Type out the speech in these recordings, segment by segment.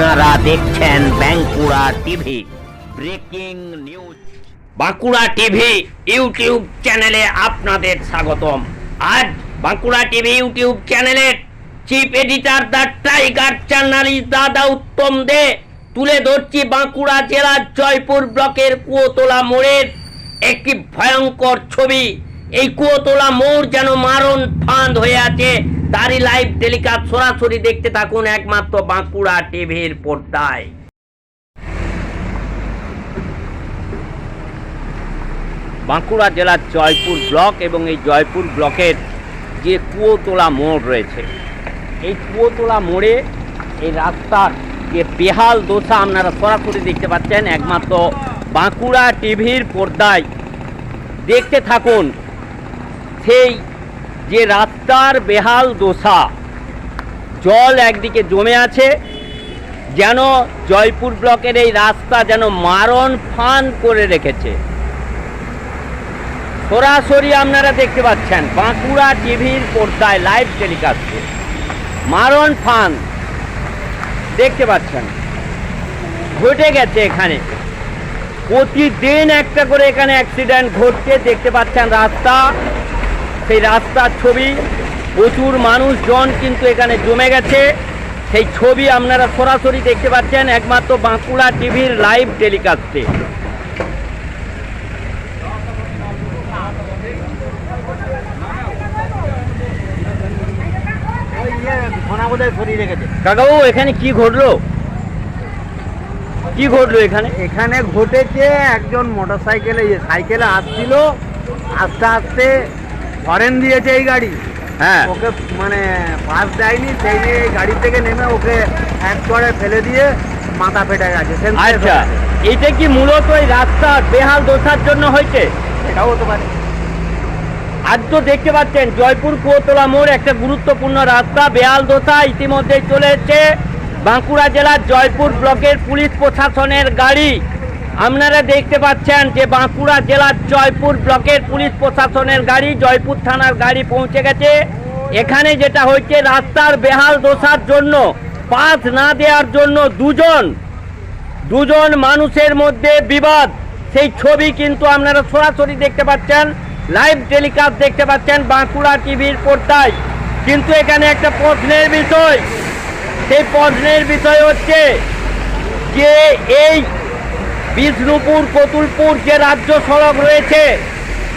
আপনারা দেখছেন Bankura TV, breaking news. Bankura TV YouTube চ্যানেলে আপনাদের স্বাগতম। আজ বাঁকুড়া টিভি ইউটিউব চ্যানেলের chief editor the tiger journalist দাদা উত্তম দে তুলে ধরছি বাঁকুড়া জেলার জয়পুর ব্লকের কুয়োতলা মোড়ের একটি ভয়ঙ্কর ছবি। এই কুয়োতলা মোড় যেন মারণ ফাঁদ হয়ে আছে। তারই লাইভ টেলিকাস্ট সরাসরি দেখতে থাকুন একমাত্র বাঁকুড়া টিভির পর্দায়। বাঁকুড়া জেলার জয়পুর ব্লক এবং এই জয়পুর ব্লকের যে কুয়োতলা মোড় রয়েছে, এই কুয়োতলা মোড়ে এই রাস্তার যে বেহাল দশা আপনারা সরাসরি দেখতে পাচ্ছেন, একমাত্র বাঁকুড়া টিভির পর্দায়। দেখতে থাকুন সেই যে রাস্তার বেহাল দশা জল একদিকে জমে আছে, যেন জয়পুর ব্লকের এই রাস্তা যেন মারণ ফান করে রেখেছে। সরাসরি আপনারা দেখতে পাচ্ছেন, বাঁকুড়া টিভির পর্দায় লাইভ টেলিকাস্টে মারণ ফান, দেখতে পাচ্ছেন। ঘটে গেছে এখানে। প্রতিদিন একটা করে এখানে অ্যাক্সিডেন্ট ঘটছে, দেখতে পাচ্ছেন রাস্তা সেই রাস্তার ছবি, প্রচুর মানুষজন কিন্তু এখানে জমে গেছে। সেই ছবি আপনারা সরাসরি দেখতে পাচ্ছেন, একমাত্র বাঁকুড়া টিভির লাইভ টেলিকাস্টে। কাকাবু এখানে কি ঘটলো? কি ঘটলো এখানে? এখানে ঘটেছে একজন মোটর সাইকেলে সাইকেলে আসছিল। আস্তে আস্তে হরেন দিয়েছে এই গাড়ি। হ্যাঁ। ওকে মানে পাস দেয়নি সেই নিয়ে এই গাড়ি থেকে নেমে ওকে এক করে ফেলে দিয়ে মাথা ফেটে গেছে। আচ্ছা। এটা কি মূলত এই রাস্তার বেহাল দোষার জন্য হয়েছে? এটাও হতে পারে। আজ তো দেখতে পাচ্ছেন জয়পুর কুয়োতলা মোড় একটা গুরুত্বপূর্ণ রাস্তা বেহাল দোষা ইতিমধ্যেই চলে এসেছে। বাঁকুড়া জেলার জয়পুর ব্লকের পুলিশ প্রশাসনের গাড়ি। আপনারা দেখতে পাচ্ছেন যে বাঁকুড়া জেলার জয়পুর ব্লকের পুলিশ প্রশাসনের গাড়ি, জয়পুর থানার গাড়ি পৌঁছে গেছে। এখানে যেটা হচ্ছে রাস্তার বেহাল দোষার জন্য, পাস না দেওয়ার জন্য দুজন দুজন মানুষের মধ্যে বিবাদ। সেই ছবি কিন্তু আপনারা সরাসরি দেখতে পাচ্ছেন, লাইভ টেলিকাস্ট দেখতে পাচ্ছেন বাঁকুড়া টিভির পর্দায়। কিন্তু এখানে একটা প্রশ্নের বিষয়, সেই প্রশ্নের বিষয় হচ্ছে যে এই বিষ্ণুপুর, কতুলপুর যে রাজ্য সড়ক রয়েছে,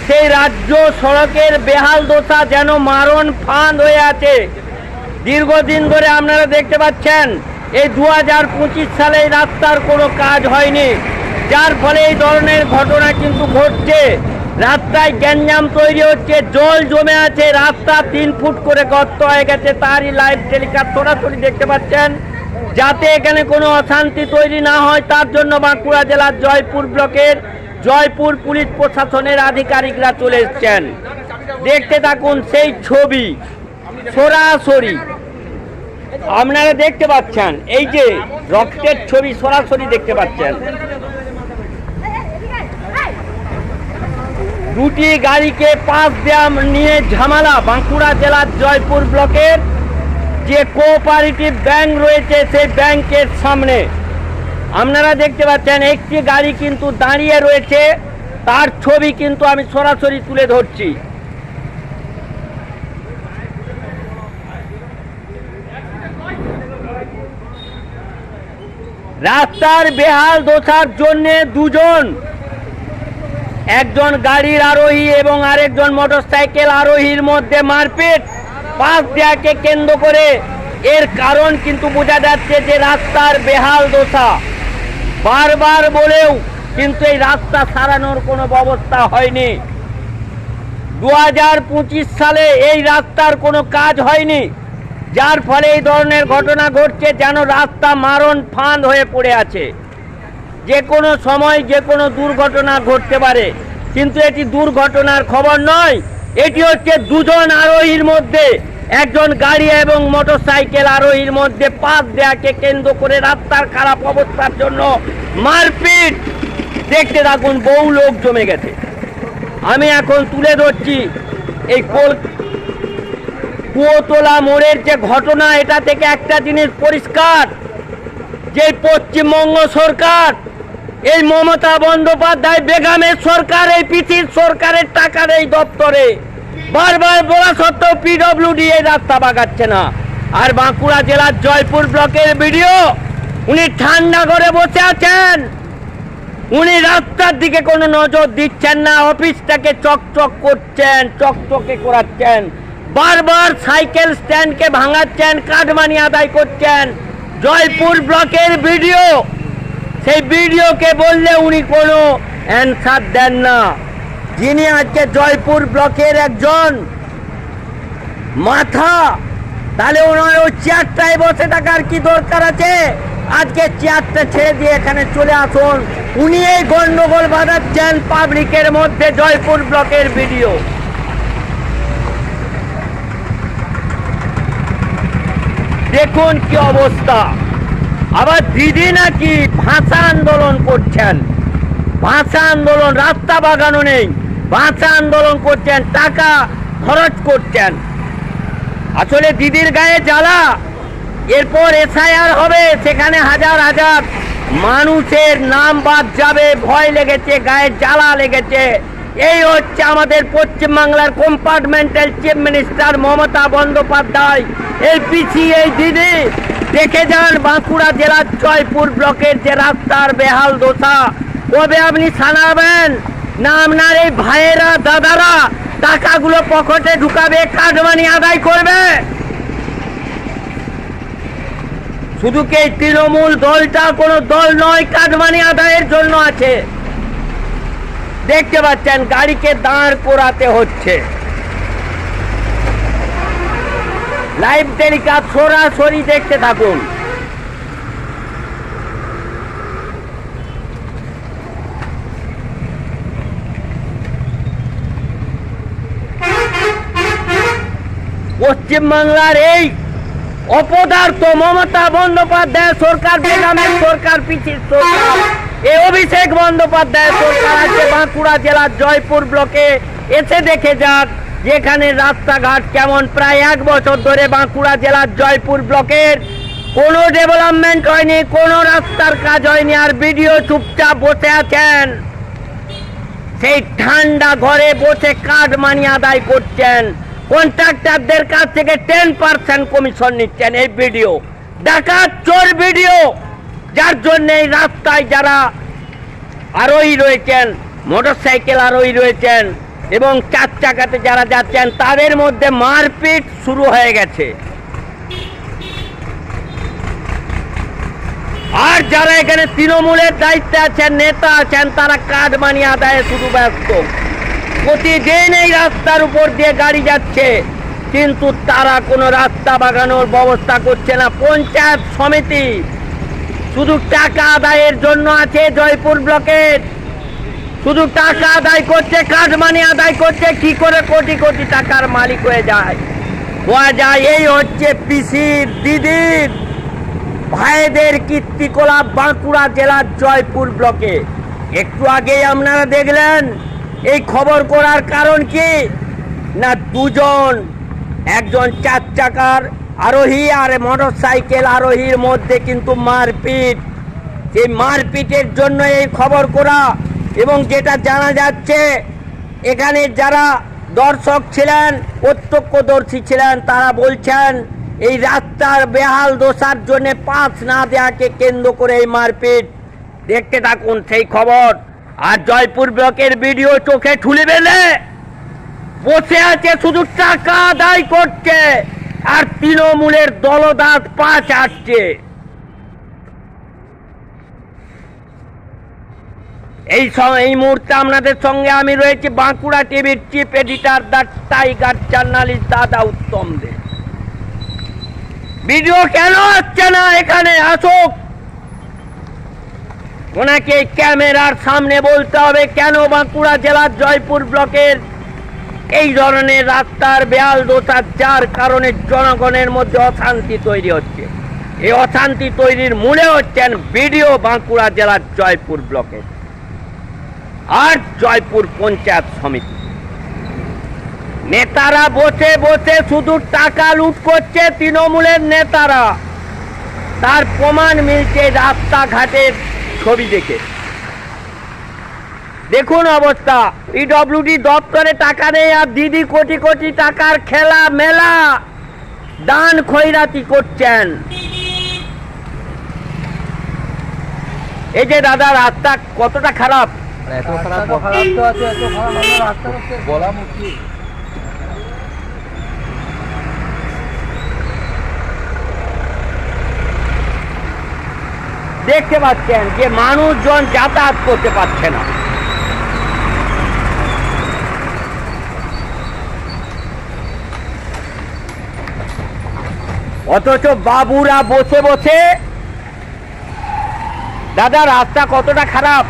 সেই রাজ্য সড়কের বেহাল দশা যেন মারণ ফাঁদ হয়ে আছে। দীর্ঘদিন ধরে আপনারা দেখতে পাচ্ছেন, এই দু হাজার পঁচিশ সালে এই রাস্তার কোনো কাজ হয়নি। যার ফলে এই ধরনের ঘটনা কিন্তু ঘটছে। রাস্তায় গ্যাঞ্জাম তৈরি হচ্ছে, জল জমে আছে, রাস্তা তিন ফুট করে গর্ত হয়ে গেছে, তারই লাইভ টেলিকাস্ট সরাসরি দেখতে পাচ্ছেন। যাতে এখানে কোনো অশান্তি তৈরি না হয়, তার জন্য বাঁকুড়া জেলার জয়পুর ব্লকের জয়পুর পুলিশ প্রশাসনের আধিকারিকরা চলে এসছেন। দেখতে থাকুন সেই ছবি, সরাসরি। আপনারা দেখতে পাচ্ছেন, এই যে রক্তের ছবি সরাসরি দেখতে পাচ্ছেন। দুটি গাড়িকে পাশ দেওয়া নিয়ে ঝামেলা বাঁকুড়া জেলার জয়পুর ব্লকের যে কোঅপারেটিভ ব্যাংক রয়েছে সেই ব্যাংকের সামনে। আপনারা দেখতে পাচ্ছেন, একটি গাড়ি কিন্তু দাঁড়িয়ে রয়েছে, তার ছবি কিন্তু আমি সরাসরি তুলে ধরছি। রাস্তার বেহাল দোষার জন্য দুজন, একজন গাড়ির আরোহী এবং আরেকজন মোটরসাইকেল আরোহীর মধ্যে মারপিট। পাশ দেয়াকে কেন্দ্র করে। এর কারণ কিন্তু বোঝা যাচ্ছে যে রাস্তার বেহাল দশা। বারবার বলেও কিন্তু এই রাস্তা সারানোর কোনো ব্যবস্থা হয়নি। দু হাজার পঁচিশ সালে এই রাস্তার কোনো কাজ হয়নি। যার ফলে এই ধরনের ঘটনা ঘটছে যেন রাস্তা মারণ ফাঁদ হয়ে পড়ে আছে। যে কোনো সময় যে কোনো দুর্ঘটনা ঘটতে পারে। কিন্তু এটি দুর্ঘটনার খবর নয়, এটি হচ্ছে দুজন আরোহীর মধ্যে একজন গাড়ি এবং মোটরসাইকেল আরোহীর মধ্যে পাস দেয়াকে কেন্দ্র করে রাস্তার খারাপ অবস্থার জন্য মারপিট। দেখতে থাকুন, বহু লোক জমে গেছে। আমি এখন তুলে ধরছি এই কোল কুয়োতলা মোড়ের যে ঘটনা, এটা থেকে একটা জিনিস পরিষ্কার। যে পশ্চিমবঙ্গ সরকার, এই মমতা বন্দ্যোপাধ্যায় বেগামের সরকার, এই পিসির সরকারের টাকার এই দপ্তরে বারবার বলা সত্ত্বেও পিডব্লিউডি এই রাস্তা বাগাচ্ছে না। আর বাঁকুড়া জেলার জয়পুর ব্লকের ভিডিও উনি ঠান্ডা করে বসে আছেন। উনি রাস্তার দিকে কোনো নজর দিচ্ছেন না, অফিসটাকে চকচক করছেন, চকচকে করাচ্ছেন। বারবার সাইকেল স্ট্যান্ডকে ভাঙাচ্ছেন কাঠমানি আদায় করছেন। জয়পুর ব্লকের ভিডিও সেই ভিডিওকে বললে উনি কোনো অ্যান্সার দেন না। যিনি আজকে জয়পুর ব্লকের একজন মাথা, তাহলে ওনার ওই চেয়ারটায় বসে থাকার কি দরকার আছে? আজকে চেয়ারটা ছেড়ে দিয়ে এখানে চলে আসুন। উনি এই গন্ডগোল বাঁধাচ্ছেন পাবলিকের মধ্যে জয়পুর ব্লকের ভিডিও। দেখুন কি অবস্থা। আবার দিদি নাকি ভাষা আন্দোলন করছেন। ভাষা আন্দোলন, রাস্তা বাগানো নেই। ভাষা আন্দোলন করছেন, টাকা খরচ করছেন। আসলে দিদির গায়ে জ্বালা। এরপর এসআইআর হবে, সেখানে হাজার হাজার মানুষের নাম বাদ যাবে, ভয় লেগেছে, গায়ে জ্বালা লেগেছে। এই হচ্ছে আমাদের পশ্চিমবাংলার compartmental chief minister Mamata Bandyopadhyay. এই পিসি এই দিদি, দেখে যান বাঁকুড়া জেলার জয়পুর ব্লকের যে রাস্তার বেহাল দশা কবে আপনি সানাবেন? না আপনার এই ভাইয়েরা, দাদারা, টাকাগুলো পকেটে ঢুকাবে কাটমানি আদায় করবে। শুধু কি তৃণমূল দলটা, কোনো দল নয় কাটমানি আদায়ের জন্য আছে। দেখতে পাচ্ছেন, গাড়িকে দাঁড় করাতে হচ্ছে। লাইভ টেলিকাস্ট সরাসরি দেখতে থাকুন। পশ্চিমবাংলার এই অপদার্থ মমতা বন্দ্যোপাধ্যায় সরকার বেগমের সরকার পিছিয়ে সরকার এই অভিষেক বন্দ্যোপাধ্যায় সরকার আছে বাঁকুড়া জেলার জয়পুর ব্লকে এসে দেখে যাক যেখানে রাস্তাঘাট কেমন। প্রায় এক বছর ধরে বাঁকুড়া জেলার জয়পুর ব্লকের কোনো ডেভেলপমেন্ট হয়নি, কোনো রাস্তার কাজ হয়নি, আর ভিডিও চুপচাপ বসে আছেন। সেই ঠান্ডা ঘরে বসে কাঠ মানি আদায় করছেন। কন্ট্রাক্টরদের কাছ থেকে টেন পার্সেন্ট কমিশন নিচ্ছেন এই ভিডিও ডাকাত চোর ভিডিও যার জন্য এই রাস্তায় যারা আরোহী রয়েছেন মোটর সাইকেল আরোহী রয়েছেন এবং চার চাকাতে যারা যাচ্ছেন, তাদের মধ্যে মারপিট শুরু হয়ে গেছে। আর যারা এখানে তৃণমূলের দায়িত্বে আছেন, নেতা আছেন, তারা কাঠ মানি আদায়ে শুধু ব্যস্ত। প্রতিদিন এই রাস্তার উপর দিয়ে গাড়ি যাচ্ছে। কিন্তু তারা কোনো রাস্তা বাগানোর ব্যবস্থা করছে না। পঞ্চায়েত সমিতি শুধু টাকা আদায়ের জন্য আছে জয়পুর ব্লকের। শুধু টাকা আদায় করছে কাঠমানি আদায় করছে, কি করে কোটি কোটি টাকার মালিক হয়ে যায়? হওয়া যায়, এই হচ্ছে পিসির দিদির ভাইদের কীর্তিকলাপ বাঁকুড়া জেলার জয়পুর ব্লকে। একটু আগেই আপনারা দেখলেন এই খবর করার কারণ কি? না দুজন, একজন চার চাকার আরোহী আর মোটর সাইকেল আরোহীর মধ্যে কিন্তু মারপিট। সেই মারপিটের জন্য এই খবর করা এবং যেটা জানা যাচ্ছে, এখানে যারা দর্শক ছিলেন, প্রত্যক্ষদর্শী ছিলেন, তারা বলছেন, এই রাস্তার বেহাল দোষার জন্য পাঁচ না দেওয়াকে কেন্দ্র করে এই মারপিট। দেখতে থাকুন সেই খবর। আর জয়পুর ব্লকের ভিডিও চোখে ঠুলে বেলে বসে আছে শুধু টাকা আদায় করছে আর তৃণমূলের দলদাস পা চাটছে এই এই মুহূর্তে আপনাদের সঙ্গে আমি রয়েছি বাঁকুড়া টিভির chief editor the tiger journalist দাদা উত্তম দে। ভিডিও কেন আসছে না এখানে? আসুক। ওনাকে ক্যামেরার সামনে বলতে হবে, কেন বাঁকুড়া জেলার জয়পুর ব্লকের এই ধরনের রাস্তার বেয়াল দোষার যার কারণে জনগণের মধ্যে অশান্তি তৈরি হচ্ছে। এই অশান্তি তৈরির মূলে হচ্ছেন বিডিও বাঁকুড়া জেলার জয়পুর ব্লকের আর জয়পুর পঞ্চায়েত সমিতি। নেতারা বসে বসে শুধু টাকা লুট করছে তৃণমূলের নেতারা। তার প্রমাণ মিলছে রাস্তাঘাটের ছবি দেখে। দেখুন অবস্থা। পিডব্লিউডি দপ্তরে টাকা নেই আর দিদি কোটি কোটি টাকার খেলা মেলা। দান খৈরাতি করছেন। এই যে দাদা রাস্তা কতটা খারাপ? এত খারাপ তো আছে এত খারাপ রাস্তা বলা মুশকিল। দেখতে পাচ্ছেন যে মানুষজন যাতায়াত করতে পারছে না। অথচ বাবুরা বসে বসে, দাদা, রাস্তা কতটা খারাপ?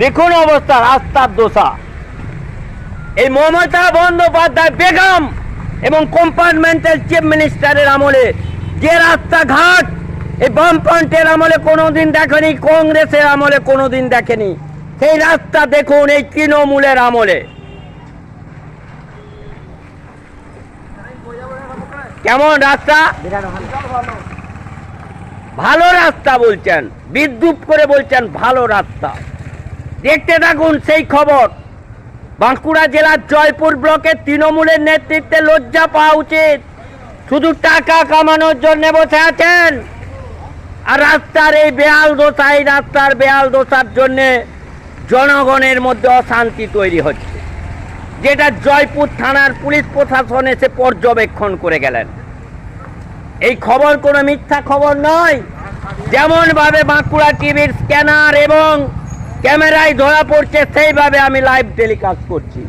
দেখুন অবস্থা, রাস্তার দোষা এই মমতা বন্দ্যোপাধ্যায় বেগম এবং কম্পার্টমেন্টাল চিফ মিনিস্টারের আমলে যে রাস্তাঘাট এই বামফ্রন্টের আমলে কোনোদিন দেখেনি কংগ্রেসের আমলে কোনোদিন দেখেনি, সেই রাস্তা দেখুন এই তৃণমূলের আমলে। কেমন রাস্তা? ভালো রাস্তা বলছেন, বিদ্যুৎ করে বলছেন ভালো রাস্তা। দেখতে থাকুন সেই খবর। বাঁকুড়া জেলার জয়পুর ব্লকের তৃণমূলের নেতৃত্বে লজ্জা পাওয়া উচিত। শুধু টাকা কামানোর জন্য বসে আছেন। আর রাস্তার এই বেয়াল দোষা এই রাস্তার বেয়াল দোষার জন্য জনগণের মধ্যে অশান্তি তৈরি হচ্ছে। যেটা জয়পুর থানার পুলিশ প্রশাসন এসে পর্যবেক্ষণ করে গেলেন। এই খবর কোনো মিথ্যা খবর নয়। যেমনভাবে বাঁকুড়া টিভির স্ক্যানার এবং ক্যামেরায় ধরা পড়ছে সেইভাবে আমি লাইভ টেলিকাস্ট করছি।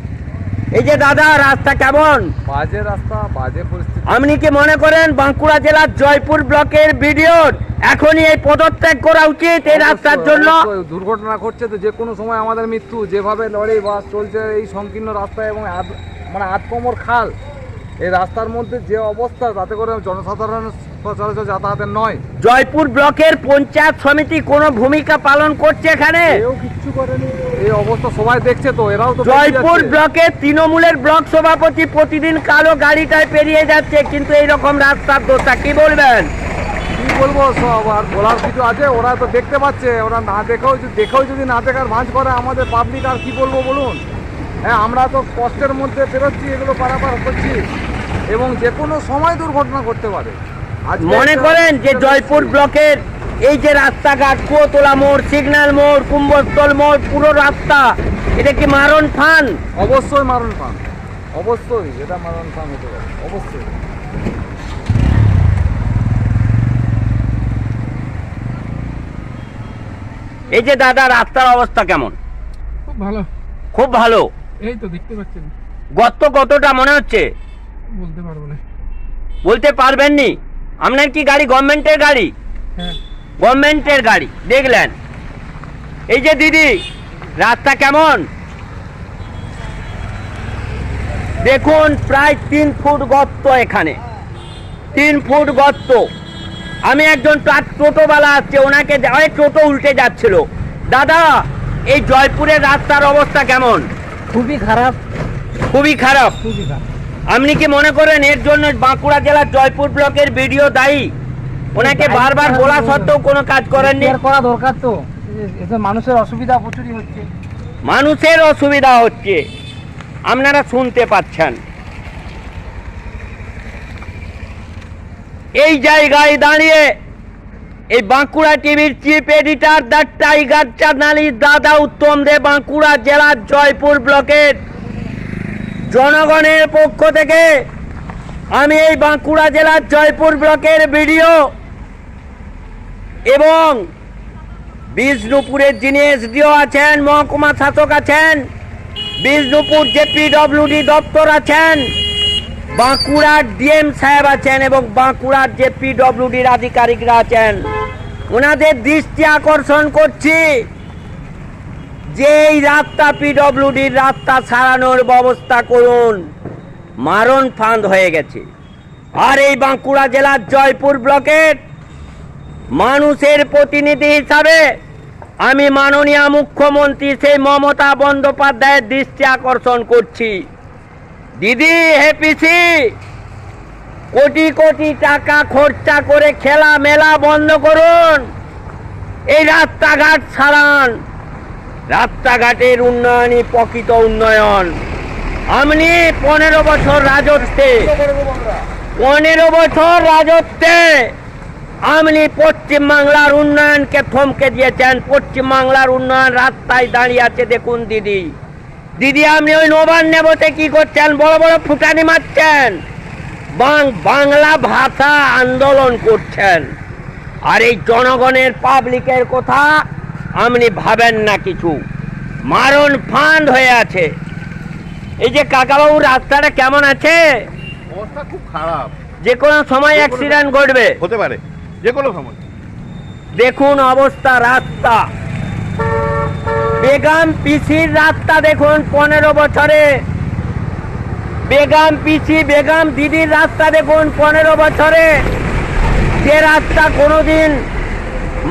এই যে দাদা রাস্তা কেমন? বাজে রাস্তা বাজে পরিস্থিতি। আপনি কি মনে করেন বাঁকুড়া জেলার জয়পুর ব্লকের ভিডিওর এখনই এই পদত্যাগ করা উচিত এই রাস্তার জন্য? দুর্ঘটনা ঘটছে তো যে কোনো সময় আমাদের মৃত্যু যেভাবে লরি বাস চলছে এই সংকীর্ণ রাস্তা এবং মানে আধ কোমর খাল এই রাস্তার মধ্যে যে অবস্থা তাতে করে জনসাধারণ সচরাচর যাতায়াতের নয়। জয়পুর ব্লকের পঞ্চায়েত সমিতি কোনো ভূমিকা পালন করছে এখানে? কেউ কিচ্ছু করেনি। এই অবস্থা সবাই দেখছে তো এরাও তো জয়পুর। ব্লকের তৃণমূলের ব্লক সভাপতি প্রতিদিন কালো গাড়িটায় পেরিয়ে যাচ্ছে কিন্তু এইরকম রাস্তার দোষা কি বলবেন? কি বলব সব আর বলার কিছু আছে ওরা তো দেখতে পাচ্ছে ওরা না দেখেও যদি দেখেও যদি না দেখার ভাঁজ করে আমাদের পাবলিক আর কি বলব বলুন? হ্যাঁ আমরা তো কষ্টের মধ্যে বেরোচ্ছি এগুলো পারাপার করছি এবং যে কোনো সময় দুর্ঘটনা করতে পারে। মনে করেন যে জয়পুর ব্লকের এই যে রাস্তাঘাট কুয়োতলা মোড় সিগন্যাল মোড় কুম্ভস্থল মোড় পুরো রাস্তা এটা কি মারণ ফান? অবশ্যই মারণ ফান। অবশ্যই এটা মারণ ফান হতে পারে অবশ্যই। এই যে দাদা রাস্তার অবস্থা কেমন? খুব ভালো। খুব ভালো? এই তো দেখতে পাচ্ছেন। গর্ত কতটা মনে হচ্ছে? বলতে পারব না। বলতে পারবেননি আপনার কি গাড়ি গভর্নমেন্টের গাড়ি? হ্যাঁ। গভর্নমেন্টের গাড়ি। দেখলেন? এই যে দিদি রাস্তা কেমন? দেখুন প্রায় তিন ফুট গর্ত এখানে। তিন ফুট গর্ত। আমি একজন টোটোওয়ালা আসছে ওনাকে টোটো উল্টে যাচ্ছিল। দাদা এই জয়পুরের রাস্তার অবস্থা কেমন? খুবই খারাপ। খুবই খারাপ। খুবই খারাপ। আপনি কি মনে করেন এর জন্য বাঁকুড়া জেলার জয়পুর ব্লকের ভিডিও দায়ী? ওনাকে বারবার বলা সত্ত্বেও কোনো কাজ করেননি। করা দরকার তো। এতে মানুষের অসুবিধা প্রচুরই হচ্ছে। মানুষের অসুবিধা হচ্ছে। আপনারা শুনতে পাচ্ছেন। এই জায়গায় দাঁড়িয়ে এই বাঁকুড়া টিভির চিফ এডিটর দ্য টাইগার চ্যানেলি দাদা উত্তম দে, বাঁকুড়া জেলার জয়পুর ব্লকের। জনগণের পক্ষ থেকে আমি এই বাঁকুড়া জেলার জয়পুর ব্লকের ভিডিও এবং বিষ্ণুপুরের যিনি এসডিও আছেন, মহকুমা শাসক আছেন, বিষ্ণুপুর যে পিডব্লিউডি দপ্তর আছেন বাঁকুড়ার ডিএম সাহেব আছেন এবং বাঁকুড়ার যে পিডব্লিউডির আধিকারিকরা আছেন। ওনাদের দৃষ্টি আকর্ষণ করছি যে এই রাস্তা পিডব্লিউডির রাস্তা সারানোর ব্যবস্থা করুন। মারণ ফাঁদ হয়ে গেছে। আর এই বাঁকুড়া জেলার জয়পুর ব্লকের মানুষের প্রতিনিধি হিসাবে আমি মাননীয় মুখ্যমন্ত্রী সেই মমতা বন্দ্যোপাধ্যায়ের দৃষ্টি আকর্ষণ করছি। দিদি, হে পিসি! কোটি কোটি টাকা খরচা করে খেলা মেলা বন্ধ করুন। এই রাস্তাঘাট সারান। রাস্তাঘাটের উন্নয়নই প্রকৃত উন্নয়ন। আপনি পনেরো বছর রাজত্বে, পনেরো বছর রাজত্বে আপনি পশ্চিমবাংলার উন্নয়নকে থমকে দিয়েছেন। পশ্চিমবাংলার উন্নয়ন রাস্তায় দাঁড়িয়ে আছে, দেখুন দিদি। দিদি আপনি ওই নবান্নে বসে কি করছেন? বড় বড় ফুটানি মারছেন। বাংলা ভাষা আন্দোলন করছেন। আর এই জনগণের পাবলিকের কথা আপনি ভাবেন না কিছু। মারণ ফান্ড হয়ে আছে। এই যে কাকাবাবু রাস্তাটা কেমন আছে? অবস্থা খুব খারাপ। যে কোনো সময় অ্যাক্সিডেন্ট ঘটবে। হতে পারে। যে কোনো সময়। দেখুন অবস্থা রাস্তা। বেগাম পিসির রাস্তা দেখুন পনেরো বছরে। বেগাম পিসি, বেগাম দিদির রাস্তা দেখুন পনেরো বছরে। যে রাস্তা কোনোদিন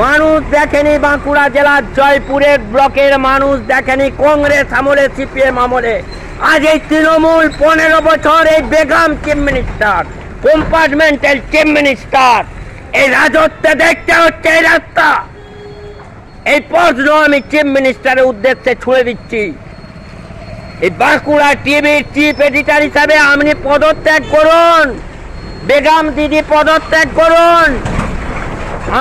মানুষ দেখেনি বাঁকুড়া জেলার জয়পুরের ব্লকের মানুষ দেখেনি কংগ্রেস আমলে, সিপিএম আমলে। আজ এই তৃণমূল পনেরো বছর এই Begum chief minister compartmental chief minister এই রাজত্বে দেখতে হচ্ছে এই রাস্তা এই প্রশ্ন আমি চিফ মিনিস্টারের উদ্দেশ্যে ছুড়ে দিচ্ছি। এই বাঁকুড়া টিভির চিফ এডিটার হিসাবে আপনি পদত্যাগ করুন। বেগম দিদি পদত্যাগ করুন।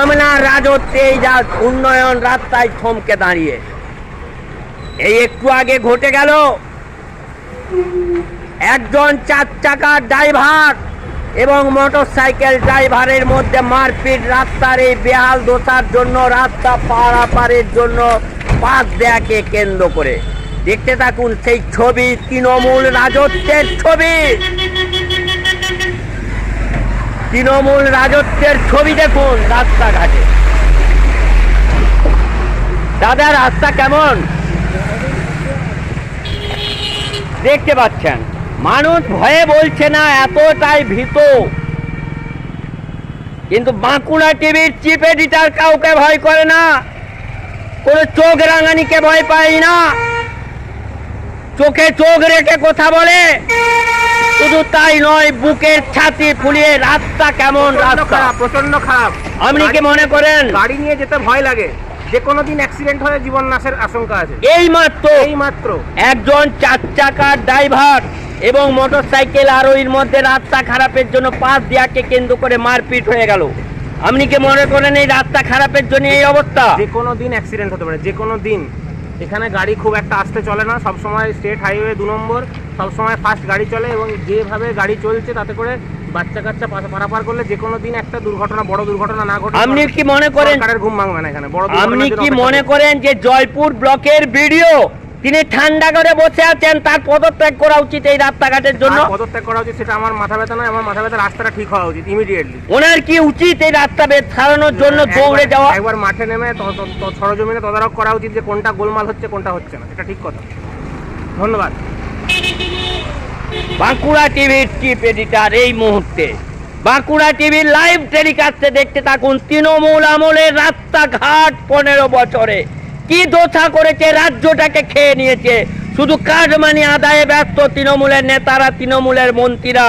আপনার রাজত্বে এই যা উন্নয়ন রাস্তায় থমকে দাঁড়িয়ে। এই একটু আগে ঘটে গেল, একজন চার চাকার ড্রাইভার এবং মোটরসাইকেল ড্রাইভারের মধ্যে মারপিট, রাস্তার এই বেহাল দোষার জন্য রাস্তা পারাপারের জন্য পাশ দেয়াকে কেন্দ্র করে। দেখতে থাকুন সেই ছবি, তৃণমূল রাজত্বের ছবি। তৃণমূল রাজত্বের ছবি দেখুন রাস্তাঘাটে। দাদা, রাস্তা কেমন? দেখতে পাচ্ছেন। মানুষ ভয়ে বলছে না এতটাই ভীত। কিন্তু বাঁকুড়া টিভির চিফ এডিটর কাউকে ভয় করে না কোনো চোখ রাঙানিকে ভয় পাই না। চোখে চোখ রেখে কথা বলে শুধু তাই নয় বুকের ছাতি ফুলিয়ে রাস্তা কেমন রাস্তা? প্রচণ্ড খারাপ। আপনি কি মনে করেন? গাড়ি নিয়ে যেতে ভয় লাগে। যে কোনো দিন অ্যাক্সিডেন্ট হয়ে জীবন নাশের আশঙ্কা আছে। এই মাত্র এই মাত্র একজন চার চাকার ড্রাইভার এবং মোটরসাইকেল আরোহীর মধ্যে রাস্তা খারাপের জন্য পাশ দেওয়াকে কেন্দ্র করে মারপিট হয়ে গেল। আপনি কি মনে করেন এই রাস্তা খারাপের জন্য এই অবস্থা? যে কোনো দিন অ্যাক্সিডেন্ট হতে পারে যে কোনো দিন। এখানে গাড়ি খুব একটা আসতে চলে না সব সময় স্টেট হাইওয়ে দু নম্বর সব সময় ফাস্ট গাড়ি চলে এবং যেভাবে গাড়ি চলছে তাতে করে বাচ্চা কাচ্চা পারাপার করলে যে কোনো দিন একটা দুর্ঘটনা বড় দুর্ঘটনা না ঘটে আপনি কি মনে করেন ঘুম ভাঙবে না এখানে বড় আপনি কি মনে করেন যে জয়পুর ব্লকের ভিডিও তিনি ঠান্ডা করে বসে আছেন তার পদত্যাগ করা উচিত এই রাস্তাঘাটের জন্য। পদত্যাগ করা উচিত সেটা আমার মাথা ব্যথা নয় আমার মাথা ব্যথা রাস্তাটা ঠিক হওয়া উচিত ইমিডিয়েটলি ওনার কি উচিত এই রাস্তা বেদ সারানোর জন্য দৌড়ে যাওয়া? একবার মাঠে নেমে সরজমিনে তদারক করা উচিত যে কোনটা গোলমাল হচ্ছে কোনটা হচ্ছে না এটা ঠিক কথা। ধন্যবাদ। বাঁকুড়া টিভির চিফ এডিটর এই মুহূর্তে। বাঁকুড়া টিভির লাইভ টেলিকাস্টে দেখতে থাকুন তৃণমূল আমলের রাস্তাঘাট পনেরো বছরে। কি দোষা করেছে? রাজ্যটাকে খেয়ে নিয়েছে। শুধু কাটমানি আদায়ে ব্যস্ত তৃণমূলের নেতারা, তৃণমূলের মন্ত্রীরা।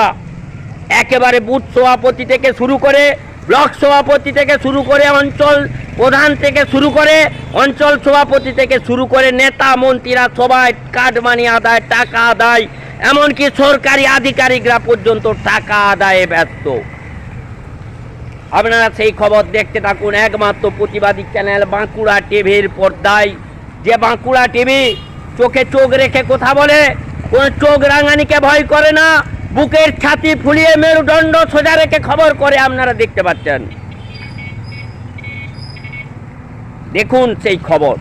একেবারে বুথ সভাপতি থেকে শুরু করে, ব্লক সভাপতি থেকে শুরু করে, অঞ্চল প্রধান থেকে শুরু করে, অঞ্চল সভাপতি থেকে শুরু করে, নেতা, মন্ত্রীরা সবাই কাটমানি আদায়, টাকা আদায়। এমনকি সরকারি আধিকারিকরা পর্যন্ত টাকা আদায়ে ব্যস্ত। আপনারা সেই খবর দেখতে থাকুন। একমাত্র প্রতিবাদী চ্যানেল বাঁকুড়া টিভির পর্দায়। যে বাঁকুড়া টিভি চোখে চোখ রেখে কথা বলে, কোন চোখ রাঙানিকে ভয় করে না, বুকের ছাতি ফুলিয়ে মেরুদণ্ড সোজা রেখে খবর করে আপনারা দেখতে পাচ্ছেন। দেখুন সেই খবর।